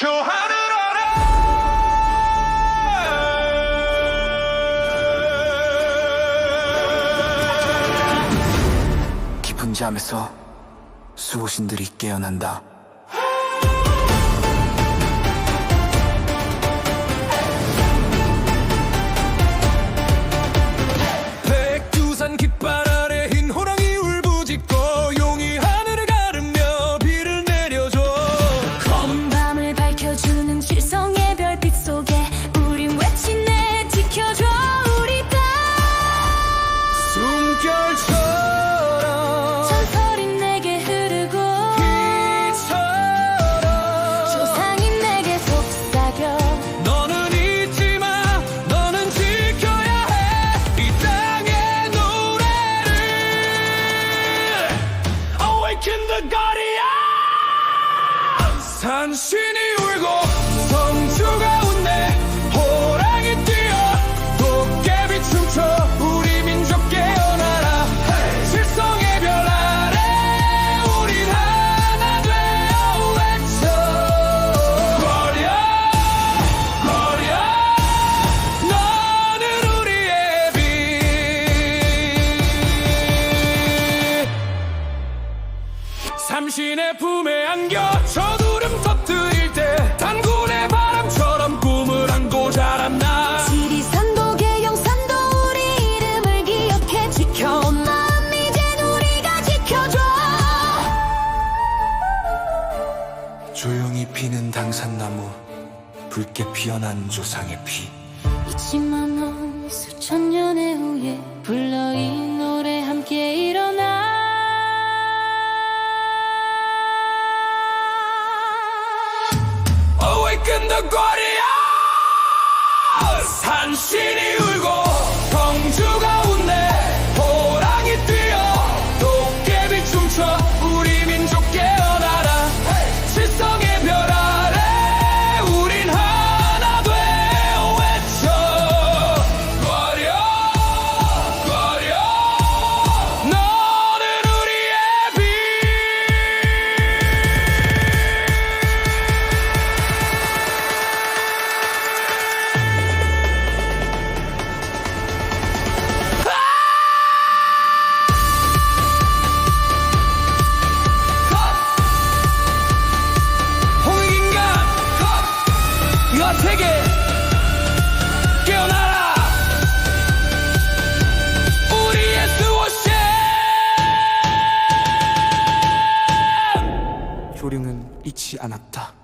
저 하늘 아래 깊은 잠에서 수호신들이 깨어난다. Guardian 산신이 울고 삼신의 품에 안겨 저두름 터뜨릴 때 단군의 바람처럼 꿈을 안고 자란다. 지리산도 계룡산도 우리 이름을 기억해 지켜온 마음 이젠 우리가 지켜줘. 조용히 피는 당산나무, 붉게 피어난 조상의 피. 잊지만 넌 수천 년의 후에 불러 Guardian 산신이 울고 세계 깨어나라. 우리의 스워시 조령은 잊지 않았다.